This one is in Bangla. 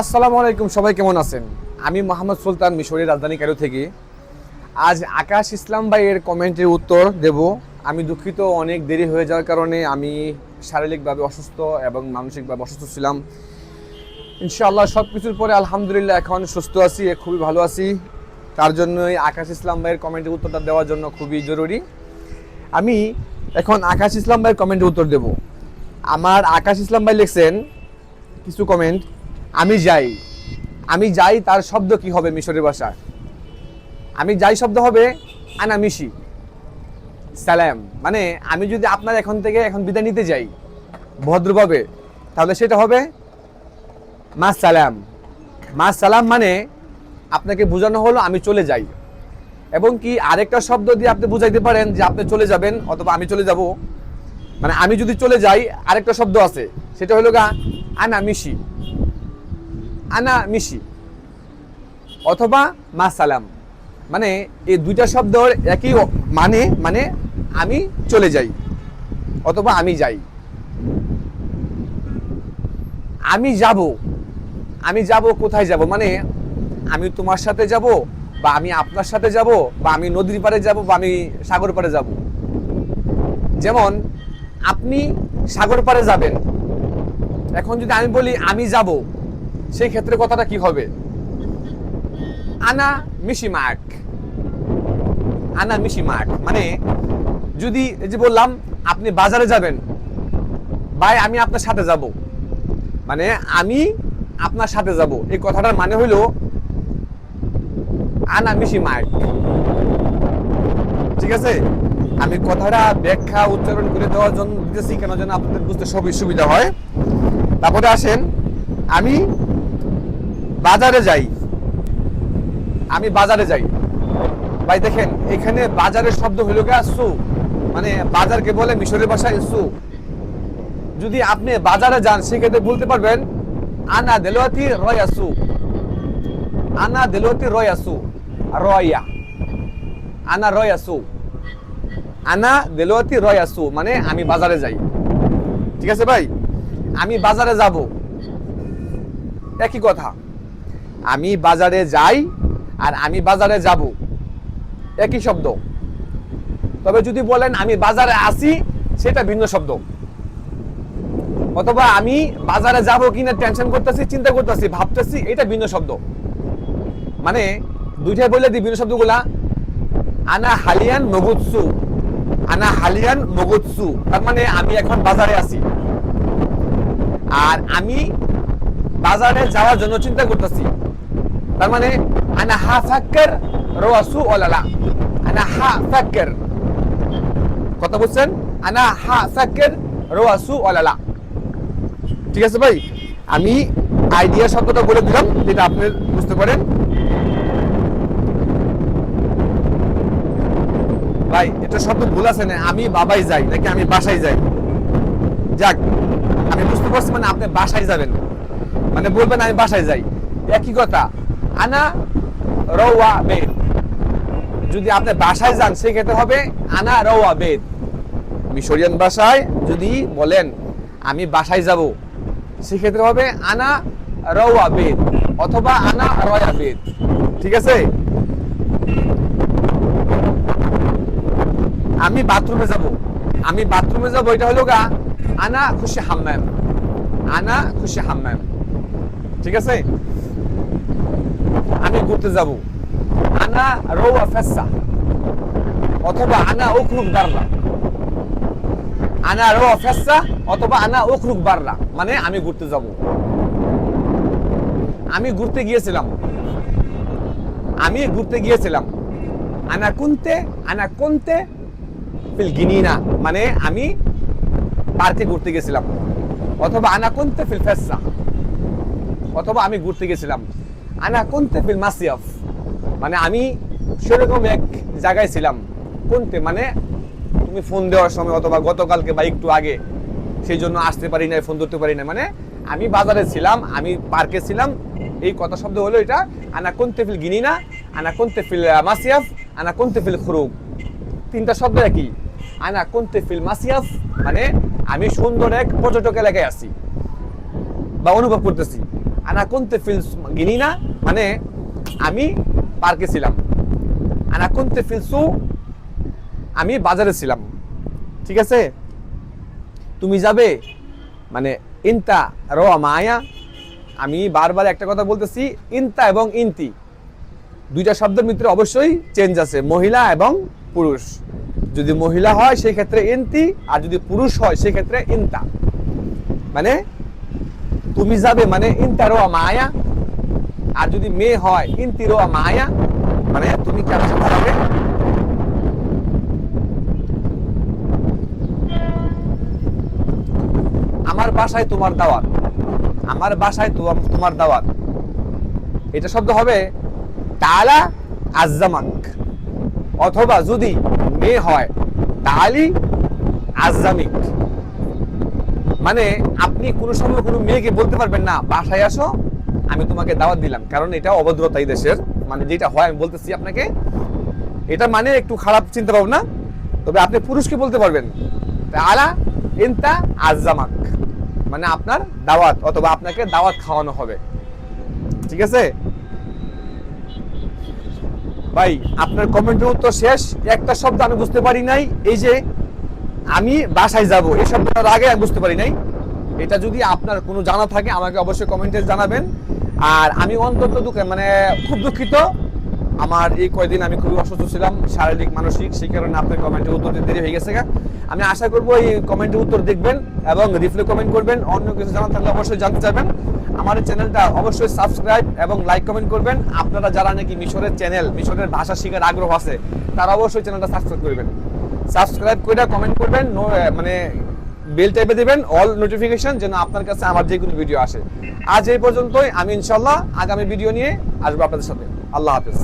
আসসালামু আলাইকুম, সবাই কেমন আছেন? আমি মোহাম্মদ সুলতান মিশরের রাজধানী কায়রো থেকে। আজ আকাশ ইসলাম ভাইয়ের কমেন্টের উত্তর দেব। আমি দুঃখিত, অনেক দেরি হয়ে যাওয়ার কারণে আমি শারীরিকভাবে অসুস্থ এবং মানসিকভাবে অসুস্থ ছিলাম। ইনশাআল্লাহ সব কিছুর পরে আলহামদুলিল্লাহ এখন সুস্থ আছি, খুবই ভালো আছি। তার জন্যই আকাশ ইসলাম ভাইয়ের কমেন্টের উত্তরটা দেওয়ার জন্য খুবই জরুরি। আমি এখন আকাশ ইসলাম ভাইয়ের কমেন্টের উত্তর দেব। আমার আকাশ ইসলাম ভাই লিখছেন কিছু কমেন্ট। আমি যাই। আমি যাই তার শব্দ কি হবে মিশরের ভাষায়? আমি যাই শব্দ হবে আনা মিশি সালাম। মানে আমি যদি আপনার এখন থেকে এখন বিদায় নিতে যাই ভদ্রভাবে, তাহলে সেটা হবে মা সালাম। মা সালাম মানে আপনাকে বোঝানো হলো আমি চলে যাই। এবং কি আরেকটা শব্দ দিয়ে আপনি বুঝাইতে পারেন যে আপনি চলে যাবেন অথবা আমি চলে যাব। মানে আমি যদি চলে যাই, আরেকটা শব্দ আছে, সেটা হলো গা আনা মিশি আনা মিশি। অথবা মা সালাম। মানে এই দুইটা শব্দর একই মানে মানে আমি চলে যাই। অথবা আমি যাই। আমি যাব। আমি যাব, কোথায় যাব? মানে আমি তোমার সাথে যাব বা আমি আপনার সাথে যাব বা আমি নদীর পাড়ে যাব বা আমি সাগর পাড়ে যাব। যেমন, আপনি সাগর পাড়ে যাবেন। এখন যদি আমি বলি, আমি যাব সেই ক্ষেত্রে কথাটা কি হবে? আনা মিশি মাক আনা মিশি মাক মানে যদি এই যে বললাম, আপনি বাজারে যাবেন, ভাই, আমি আপনার সাথে যাব। মানে আমি আপনার সাথে যাব। এই কথাটার মানে হইল আনা মিশি মাক ঠিক আছে? আমি কথাটা ব্যাখ্যা উচ্চারণ করে দেওয়ার জন্য দিতেছি, কেন যেন আপনাদের বুঝতে সবই সুবিধা হয়। তারপরে আসেন, আমি বাজারে যাই। আমি বাজারে যাই। ভাই, দেখেন, এখানে বাজারের শব্দ হইল গা সু। মানে বাজারকে বলে মিশরের ভাষায় সু। যদি আপনি বাজারে যান, সেক্ষেত্রে বলতে পারবেন, আনা দেলোয়াতি রয়াসু আনা দেলোয়াতি রয়াসু রয়া। আনা রয়াসু আনা দেলোয়াতি রয়াসু মানে আমি বাজারে যাই। ঠিক আছে ভাই? আমি বাজারে যাব। একই কথা। আমি বাজারে যাই আর আমি বাজারে যাব। একই শব্দ। তবে যদি বলেন আমি বাজারে আসি, সেটা ভিন্ন শব্দ। অথবা আমি বাজারে যাব কিনা টেনশন করতেছি, চিন্তা করতেছি, ভাবতেছি, এটা ভিন্ন শব্দ। মানে দুইটাই বলে দিই ভিন্ন শব্দগুলা। আনা হালিয়ান মগুৎসু আনা হালিয়ান মগুৎসু তার মানে আমি এখন বাজারে আছি। আর আমি বাজারে যাওয়ার জন্য চিন্তা করতেছি। তার মানে আনা হা ফাক্কার রওয়াসু ওলালা আনা হা ফাক্কার কথা বুঝছেন আনা হা ফাক্কার রওয়াসু ওলালা ঠিক আছে ভাই? আমি আইডিয়া শব্দটা বলে দিলাম, যেটা আপনি বুঝতে পারেন। ভাই, এটা শব্দ ভুল আছে না, আমি বাবাই যাই, নাকি আমি বাসায় যাই? যাক, আমি বুঝতে পারছি মানে আপনি বাসায় যাবেন। মানে বলবেন আমি বাসায় যাই। একই কথা আনা, রওয়া, বেদ। যদি আপনি বাসায় যান, সেক্ষেত্রে হবে আনা, রওয়া, বেদ। মিশরিয়ান ভাষায় যদি বলেন, আমি বাসায় যাব সেক্ষেত্রে হবে আনা, রওয়া, বেদ অথবা আনা রয়া বেদ। ঠিক আছে? আমি বাথরুমে যাব। আমি বাথরুমে যাব, এটা হলো গা, আনা খুশি হাম্মাম। আনা খুশি হাম্মাম। ঠিক আছে? আমি ঘুরতে যাব। আনা রৌয়া ফেসা, অথবা আনা উখরুক বাররা আনা রৌয়া ফেসা, অথবা আনা উখরুক বাররা মানে আমি ঘুরতে যাব। আমি ঘুরতে গিয়েছিলাম। আমি ঘুরতে গিয়েছিলাম। আনা কুনতে, আনা কোনতে ফিল গিনিনা মানে আমি পার্কে ঘুরতে গেছিলাম অথবা আনা কোনতে ফিল ফেসা, অথবা আমি ঘুরতে গেছিলাম আনা কোনতে ফিল মাসিয়াফ? মানে আমি সেরকম এক জায়গায় ছিলাম। কোনতে? মানে তুমি ফোন দেওয়ার সময় অথবা গতকালকে বা একটু আগে সেই জন্য আসতে পারি না ফোন ধরতে পারি না মানে আমি বাজারে ছিলাম, আমি পার্কে ছিলাম। এই কথা শব্দ হলো এটা, আনা কোনতে ফিল গিনিনা, আনা কোনতে ফিল মাসিয়াফ, আনা কোনতে ফিল খুরুক তিনটা শব্দ একই। আনা কোনতে ফিল মাসিয়াফ মানে আমি সুন্দর এক পর্যটক এলাকায় আছি বা অনুভব করতেছি। আনা কুনতে ফিল গিনিনা মানে আমি পার্কে ছিলাম। আনা কুনতে ফিল সু আমি বাজারে ছিলাম। ঠিক আছে? তুমি যাবে? মানে ইনতা র মায়া। আমি বারবার একটা কথা বলতেছি, ইনতা এবং ইনতি। দুইটা শব্দের ভিতরে অবশ্যই চেঞ্জ আছে, মহিলা এবং পুরুষ। যদি মহিলা হয় সেই ক্ষেত্রে ইনতি, আর যদি পুরুষ হয় সেই ক্ষেত্রে ইনতা। মানে তুমি যাবে মানে ইনতা রোয়া মায়া। আর যদি মেয়ে হয় ইনতি রোয়া মায়া মানে তুমি কি আমার সাথে আমার বাসায় তোমার দাওয়াত। আমার বাসায় তোমার- দাওয়াত। এটা শব্দ হবে তালা আজ্জামাক। অথবা যদি মেয়ে হয়, তালি আজ্জামিক। মানে আপনি কোনো সময় কোনো মেয়েকে বলতে পারবেন না, বাসায় আসো আমি তোমাকে দাওয়াত দিলাম। কারণ এটা অভদ্রতা এই দেশের। মানে যেটা হয়, আমি বলতেছি আপনাকে, এটা মানে একটু খারাপ চিন্তা ভাবনা তবে আপনি পুরুষকে বলতে পারবেন। তালা ইনতা আজ্জামাক। মানে আপনার দাওয়াত, অথবা আপনাকে দাওয়াত খাওয়ানো হবে। ঠিক আছে? ভাই, আপনার কমেন্টের উত্তর শেষ। একটা শব্দ আমি বুঝতে পারি নাই। এই যে আমি বাসায় যাব, এই শব্দটার আগে আমি বুঝতে পারি নাই। এটা যদি আপনার কোনো জানা থাকে, আমাকে অবশ্যই কমেন্টে জানাবেন। আর আমি অন্তত দুঃখ মানে খুব দুঃখিত। আমার এই কয়দিন আমি খুবই অসুস্থ ছিলাম, শারীরিক, মানসিক, সেই কারণে আপনার কমেন্টের উত্তর দিতে দেরি হয়ে গেছে। আমি আশা করব এই কমেন্টের উত্তর দেখবেন এবং রিপ্লে কমেন্ট করবেন। অন্য কিছু জানা থাকলে অবশ্যই জানতে চাইবেন। আমার চ্যানেলটা অবশ্যই সাবস্ক্রাইব এবং লাইক কমেন্ট করবেন। আপনারা যারা নাকি মিশরের চ্যানেল মিশরের ভাষা শেখার আগ্রহ আছে, তারা অবশ্যই চ্যানেলটা সাবস্ক্রাইব করবেন। সাবস্ক্রাইব করে কমেন্ট করবেন মানে বেল টাইপে দেবেন অল নোটিফিকেশন যেন আপনার কাছে আমার যে কোনো ভিডিও আসে। আজ এই পর্যন্তই, আমি ইনশাল্লাহ আগামী ভিডিও নিয়ে আসব আপনাদের সাথে। আল্লাহ হাফেজ।